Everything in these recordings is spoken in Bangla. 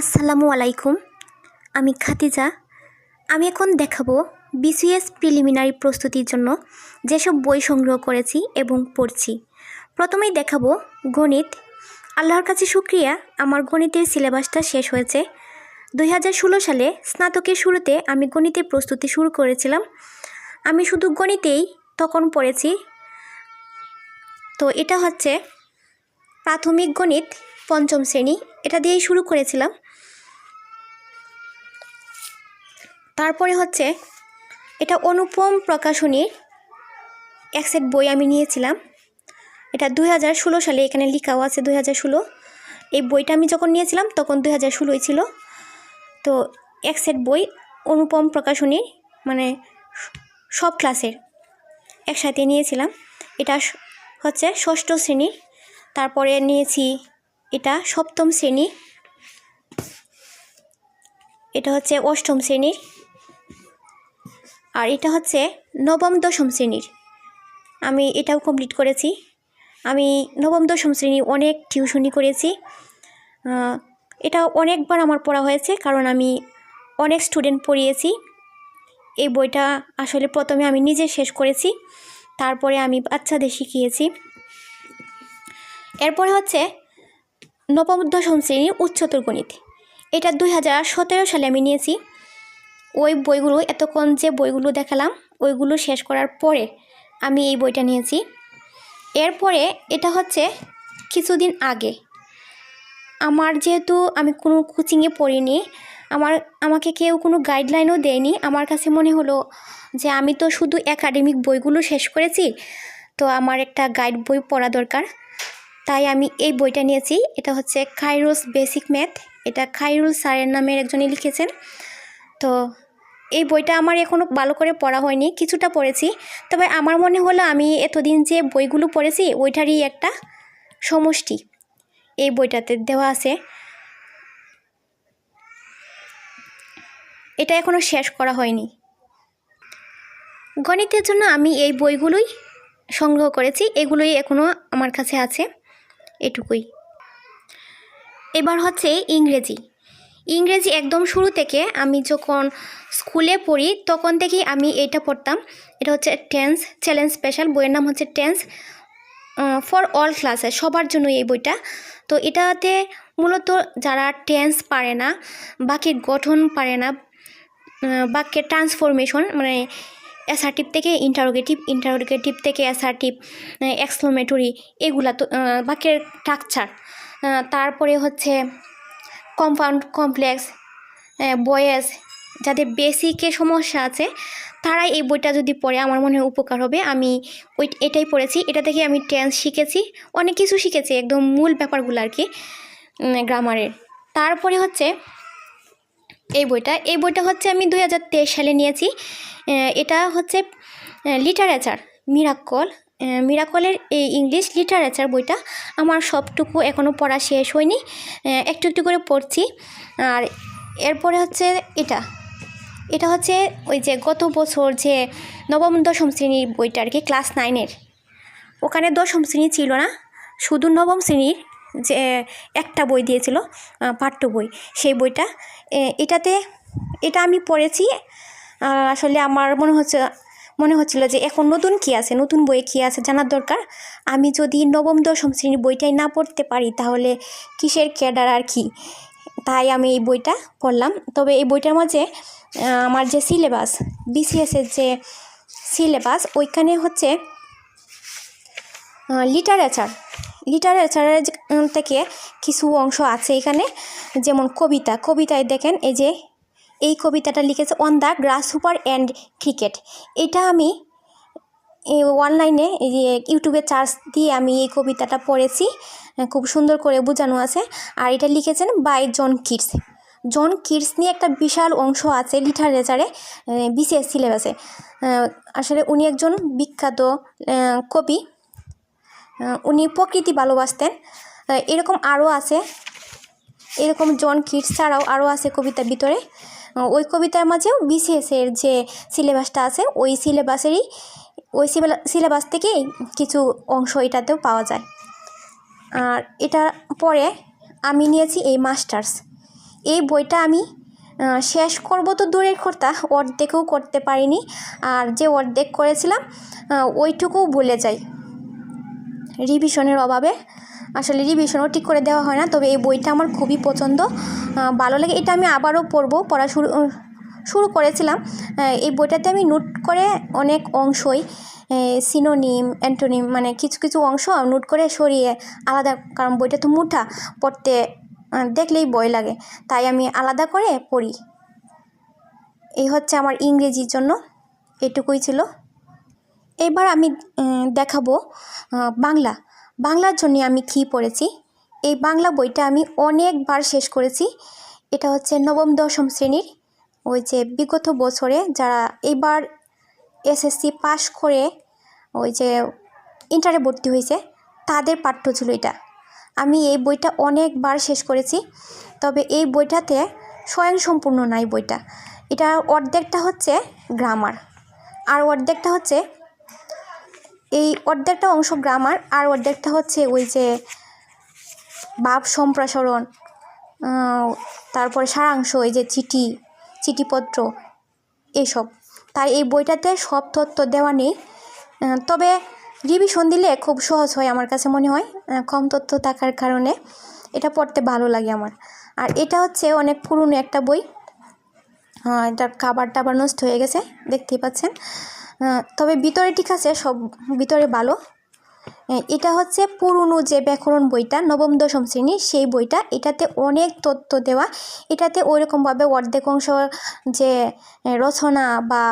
আসসালামু আলাইকুম। আমি খাতিজা আমি এখন দেখাবো বিসিএস প্রিলিমিনারি প্রস্তুতির জন্য যেসব বই সংগ্রহ করেছি এবং পড়ছি। প্রথমেই দেখাবো গণিত। আল্লাহর কাছে শুক্রিয়া, আমার গণিতের সিলেবাসটা শেষ হয়েছে। দুই হাজার ষোলো সালে স্নাতকের শুরুতে আমি গণিতের প্রস্তুতি শুরু করেছিলাম। আমি শুধু গণিতেই তখন পড়েছি। তো এটা হচ্ছে প্রাথমিক গণিত পঞ্চম শ্রেণি। এটা দিয়েই শুরু করেছিলাম। তারপরে হচ্ছে এটা অনুপম প্রকাশনীর এক সেট বই আমি নিয়েছিলাম। এটা দুই হাজার ষোলো সালে এখানে লিখাও আছে দুই হাজার ষোলো। এই বইটা আমি যখন নিয়েছিলাম তখন দুই হাজার ষোলোই ছিল। তো এক সেট বই অনুপম প্রকাশনীর মানে সব ক্লাসের একসাথে নিয়েছিলাম। এটা হচ্ছে ষষ্ঠ শ্রেণি। তারপরে নিয়েছি এটা সপ্তম শ্রেণি। এটা হচ্ছে অষ্টম শ্রেণির আর এটা হচ্ছে নবম দশম শ্রেণির। আমি এটাও কমপ্লিট করেছি। আমি নবম দশম শ্রেণি অনেক টিউশনি করেছি। এটা অনেকবার আমার পড়া হয়েছে কারণ আমি অনেক স্টুডেন্ট পড়িয়েছি। এই বইটা আসলে প্রথমে আমি নিজে শেষ করেছি, তারপরে আমি বাচ্চাদের শিখিয়েছি। এরপরে হচ্ছে নবম দশম শ্রেণির উচ্চতর গণিত। এটা দুই হাজার সতেরো সালে আমি নিয়েছি। ওই বইগুলো, এতক্ষণ যে বইগুলো দেখালাম, ওইগুলো শেষ করার পরে আমি এই বইটা নিয়েছি। এরপরে এটা হচ্ছে কিছুদিন আগে। আমার যেহেতু আমি কোনো কোচিংয়ে পড়িনি, আমার, আমাকে কেউ কোনো গাইডলাইনও দেয়নি। আমার কাছে মনে হলো যে আমি তো শুধু একাডেমিক বইগুলো শেষ করেছি, তো আমার একটা গাইড বই পড়া দরকার। তাই আমি এই বইটা নিয়েছি। এটা হচ্ছে খাইরুস বেসিক ম্যাথ। এটা খাইরুল স্যারের নামের একজনই লিখেছেন। তো এই বইটা আমার এখনও ভালো করে পড়া হয়নি, কিছুটা পড়েছি। তবে আমার মনে হলো আমি এতদিন যে বইগুলো পড়েছি, ওইটারই একটা সমষ্টি এই বইটাতে দেওয়া আছে। এটা এখনও শেষ করা হয়নি। গণিতের জন্য আমি এই বইগুলোই সংগ্রহ করেছি, এগুলোই এখনও আমার কাছে আছে, এটুকুই। এবার হচ্ছে ইংরেজি। ইংরেজি একদম শুরু থেকে আমি যখন স্কুলে পড়ি, তখন থেকেই আমি এটা পড়তাম। এটা হচ্ছে টেন্স চ্যালেঞ্জ স্পেশাল বইয়ের নাম হচ্ছে টেন্স ফর অল ক্লাসে সবার জন্য এই বইটা। তো এটাতে মূলত যারা টেন্স পারে না বাক্যের গঠন পারে না বাক্যের ট্রান্সফরমেশন মানে অ্যাসার্টিভ থেকে ইন্টারোগেটিভ ইন্টারোগেটিভ থেকে অ্যাসার্টিভ এক্সক্লোমেটরি এগুলা তো বাক্যের স্ট্রাকচার তারপরে হচ্ছে কম্পাউন্ড কমপ্লেক্স বয়েস যাদের বেসিকে সমস্যা আছে, তারাই এই বইটা যদি পড়ে, আমার মনে হয় উপকার হবে। আমি ওই, এটাই পড়েছি। এটা থেকে আমি টেন্স শিখেছি। অনেক কিছু শিখেছি, একদম মূল ব্যাপারগুলো আর কি গ্রামারের। তারপরে হচ্ছে এই বইটা। এই বইটা হচ্ছে আমি দুই হাজার তেইশ সালে নিয়েছি। এটা হচ্ছে লিটারেচার মিরাকল মিরাকলের এই ইংলিশ লিটারেচার বইটা আমার সবটুকু এখনও পড়া শেষ হয়নি। একটু একটু করে পড়ছি। আর এরপরে হচ্ছে এটা। এটা হচ্ছে ওই যে গত বছর যে নবম দশম শ্রেণির বইটা আর কি, ক্লাস নাইনের। ওখানে দশম শ্রেণি ছিল না, শুধু নবম শ্রেণির যে একটা বই দিয়েছিল পাঠ্য বই, সেই বইটা। এটাতে, এটা আমি পড়েছি। আসলে আমার মনে হচ্ছে মনে হচ্ছিল যে এখন নতুন কী আছে, নতুন বইয়ে কী আছে জানার দরকার। আমি যদি নবম, দশম শ্রেণির বইটাই না পড়তে পারি তাহলে কিসের ক্যাডার আর কি? তাই আমি এই বইটা পড়লাম। তবে এই বইটার মাঝে আমার যে সিলেবাস বিসিএসের যে সিলেবাস ওইখানে হচ্ছে লিটারেচার লিটারেচারের থেকে কিছু অংশ আছে এখানে। যেমন কবিতা, কবিতায় দেখেন এই যে এই কবিতাটা লিখেছে on the grasshopper and cricket এটা আমি অনলাইনে ইউটিউবে চার্জ দিয়ে আমি এই কবিতাটা পড়েছি। খুব সুন্দর করে বোঝানো আছে। আর এটা লিখেছেন by John Keats John Keats নিয়ে একটা বিশাল অংশ আছে লিটারেচারে বিসিএস সিলেবাসে আসলে উনি একজন বিখ্যাত কবি। উনি প্রকৃতি ভালোবাসতেন। এরকম আরও আছে। এরকম জন কিডস ছাড়াও আরও আছে কবিতার ভিতরে। ওই কবিতার মাঝেও বিসিএসের যে সিলেবাসটা আছে, ওই সিলেবাসেরই, ওই সিলেবাস থেকেই কিছু অংশ এটাতেও পাওয়া যায়। আর এটা পরে আমি নিয়েছি এই মাস্টার্স। এই বইটা আমি শেষ করব তো দূরের কথা অর্ধেকও করতে পারিনি। আর যে অর্ধেক করেছিলাম ওইটুকুও ভুলে যাই। রিভিশনের অভাবে আসলে রিভিশনও ঠিক করে দেওয়া হয় না। তবে এই বইটা আমার খুবই পছন্দ। ভালো লাগে। এটা আমি আবারও পড়ব। পড়া শুরু শুরু করেছিলাম। এই বইটাতে আমি নোট করে অনেক অংশই সিনোনিম অ্যান্টোনিম মানে কিছু কিছু অংশ নোট করে সরিয়ে আলাদা, কারণ বইটা তো মুঠা পড়তে দেখলেই ভয় লাগে। তাই আমি আলাদা করে পড়ি। এই হচ্ছে আমার ইংরেজির জন্য। এটুকুই ছিল। এবার আমি দেখাবো বাংলা। বাংলার জন্য আমি কী পড়েছি? এই বাংলা বইটা আমি অনেকবার শেষ করেছি। এটা হচ্ছে নবম, দশম শ্রেণির ওই যে বিগত বছরে যারা এইবার এসএসসি পাশ করে ওই যে ইন্টারে ভর্তি হয়েছে, তাদের পাঠ্য ছিল এটা। আমি এই বইটা অনেকবার শেষ করেছি, তবে এই বইটাতে স্বয়ংসম্পূর্ণ নাই বইটা। এটা অর্ধেকটা হচ্ছে গ্রামার, আর অর্ধেকটা হচ্ছে এই অর্ধেকটা অংশ গ্রামার আর অর্ধেকটা হচ্ছে ওই যে ভাব সম্প্রসারণ তারপরে সারাংশ, এই যে চিঠি, চিঠিপত্র, এসব। তাই এই বইটাতে সব তথ্য দেওয়া নেই। তবে রিভিশন দিলে খুব সহজ হয় আমার কাছে মনে হয় কম তথ্য থাকার কারণে। এটা পড়তে ভালো লাগে আমার। আর এটা হচ্ছে অনেক পুরনো একটা বই। এটার কাবার টাবার নষ্ট হয়ে গেছে, দেখতেই পাচ্ছেন। তবে ভিতরে ঠিক আছে, সব ভিতরে ভালো। এটা হচ্ছে পুরনো যে ব্যাকরণ বইটা, নবম, দশম শ্রেণি, সেই বইটা। এটাতে অনেক তথ্য দেওয়া। এটাতে ওইরকমভাবে অর্ধেক অংশ যে রচনা বা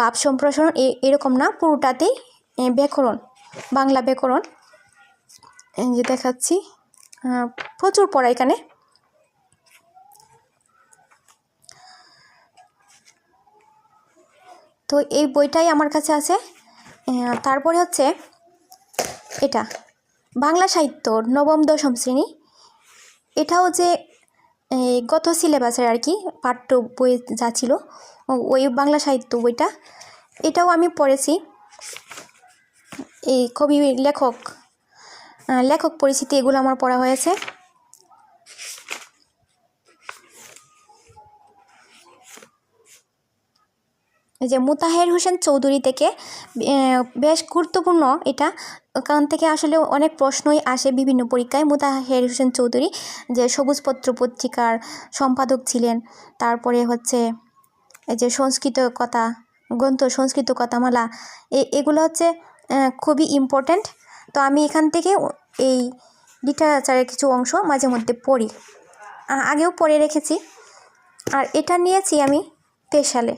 ভাব সম্প্রসারণ এরকম না, পুরোটাতেই ব্যাকরণ, বাংলা ব্যাকরণ। যে দেখাচ্ছি প্রচুর পড়া এখানে। তো এই বইটাই আমার কাছে আছে। তারপরে হচ্ছে এটা, বাংলা সাহিত্য, নবম, দশম শ্রেণি। এটাও যে গত সিলেবাসের আর কি, পাঠ্য বই যা ছিল ওই বাংলা সাহিত্য বইটা, এটাও আমি পড়েছি। এই কবি, লেখক লেখক পরিচিতি এগুলো আমার পড়া হয়েছে। যে মুতাহের হোসেন চৌধুরী থেকে বেশ গুরুত্বপূর্ণ এটা। কারণ থেকে আসলে অনেক প্রশ্নই আসে বিভিন্ন পরীক্ষায়। মুতাহের হোসেন চৌধুরী যে সবুজপত্র পত্রিকার সম্পাদক ছিলেন, তারপরে হচ্ছে এই যে সংস্কৃত কথা, গ্রন্থ, সংস্কৃত কথামালা এগুলো হচ্ছে খুবই ইম্পর্ট্যান্ট তো আমি এখান থেকে এই লিটারেচারের কিছু অংশ মাঝে মধ্যে পড়ি। আগেও পড়ে রেখেছি। আর এটা নিয়েছি আমি সালে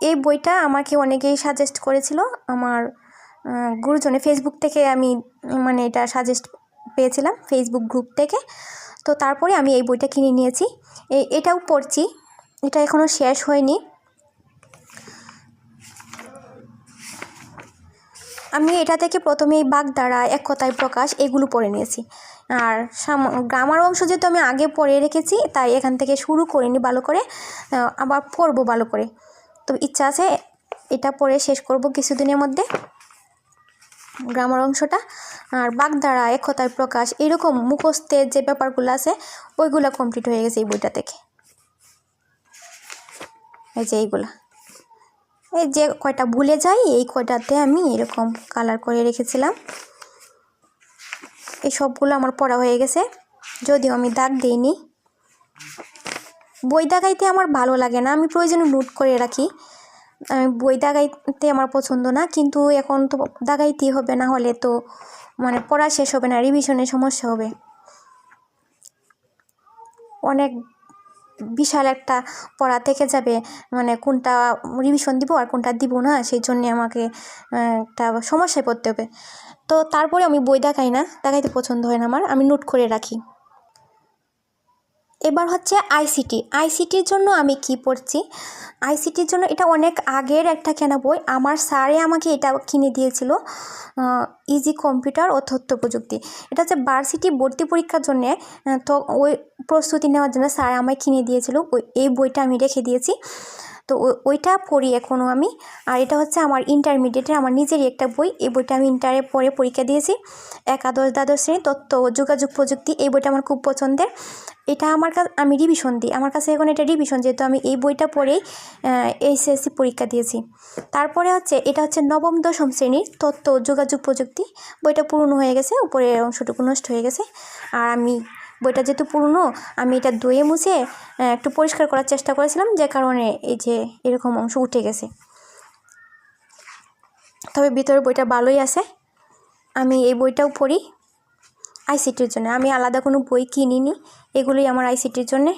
এই বইটা আমাকে অনেকেই সাজেস্ট করেছিল। আমার গুরুজনে ফেসবুক থেকে আমি মানে এটা সাজেস্ট পেয়েছিলাম ফেসবুক গ্রুপ থেকে। তো তারপরে আমি এই বইটা কিনে নিয়েছি। এটাও পড়ছি। এটা এখনও শেষ হয়নি। আমি এটা থেকে প্রথমেই বাগধারা, এক কথায় প্রকাশ এগুলো পড়ে নিয়েছি। আর গ্রামার অংশ যেহেতু আমি আগে পড়ে রেখেছি, তাই এখান থেকে শুরু করিনি ভালো করে। আবার পড়ব ভালো করে। তো ইচ্ছা আছে, এটা পড়ে শেষ করব কিছুদিনের মধ্যে। গ্রামার অংশটা। আর বাগধারা এক কথায় প্রকাশ, এরকম মুখস্থের যে ব্যাপারগুলো আছে, ওইগুলো কমপ্লিট হয়ে গেছে এই বইটা থেকে। এই যে এইগুলা। এই যে কয়টা ভুলে যাই, এই কয়টাতে আমি এরকম কালার করে রেখেছিলাম। এই সবগুলো আমার পড়া হয়ে গেছে। যদিও আমি দাগ দিইনি বই দাগাইতে আমার ভালো লাগে না। আমি প্রয়োজনে নোট করে রাখি। আমি বই দাগাইতে আমার পছন্দ না, কিন্তু এখন তো দাগাইতেই হবে না হলে তো মানে পড়া শেষ হবে না রিভিশনের সমস্যা হবে। অনেক বিশাল একটা পড়া থেকে যাবে মানে কোনটা রিভিশন দিব আর কোনটা দিব না, সেই জন্যে আমাকে একটা সমস্যায় পড়তে হবে। তো তারপরে আমি বই দেখাই না, দেখাইতে পছন্দ হয় না আমার, আমি নোট করে রাখি। এবার হচ্ছে আইসিটি আইসিটির জন্য আমি কি পড়ছি? আইসিটির জন্য এটা অনেক আগের একটা কেনা বই। আমার স্যারে আমাকে এটা কিনে দিয়েছিল ইজি কম্পিউটার ও তথ্য প্রযুক্তি। এটা হচ্ছে ভার্সিটি ভর্তি পরীক্ষার জন্যে তো ওই প্রস্তুতি নেওয়ার জন্য স্যার আমায় কিনে দিয়েছিল। ওই, এই বইটা আমি রেখে দিয়েছি। তো ওইটা পড়ি এখনও আমি। আর এটা হচ্ছে আমার ইন্টারমিডিয়েটের আমার নিজেরই একটা বই। এই বইটা আমি ইন্টারে পরে পরীক্ষা দিয়েছি। একাদশ দ্বাদশ শ্রেণি তথ্য ও যোগাযোগ প্রযুক্তি, এই বইটা আমার খুব পছন্দের। এটা আমার কাছে, আমি রিভিশন দিই। আমার কাছে এখন এটা রিভিশন যেহেতু আমি এই বইটা পড়েই এইচএসসি পরীক্ষা দিয়েছি। তারপরে হচ্ছে, এটা হচ্ছে নবম দশম শ্রেণির তথ্য ও যোগাযোগ প্রযুক্তি। বইটা পুরনো হয়ে গেছে, উপরের অংশটুকু নষ্ট হয়ে গেছে। আর আমি বইটা যেহেতু পুরনো, আমি এটা ধুয়ে মুছে একটু পরিষ্কার করার চেষ্টা করেছিলাম, যে কারণে এই যে এরকম অংশ উঠে গেছে। তবে ভিতরে বইটা ভালোই আছে। আমি এই বইটাও পড়ি আইসিটির জন্য। আমি আলাদা কোনো বই কিনিনি। এগুলোই আমার আইসিটির জন্যে।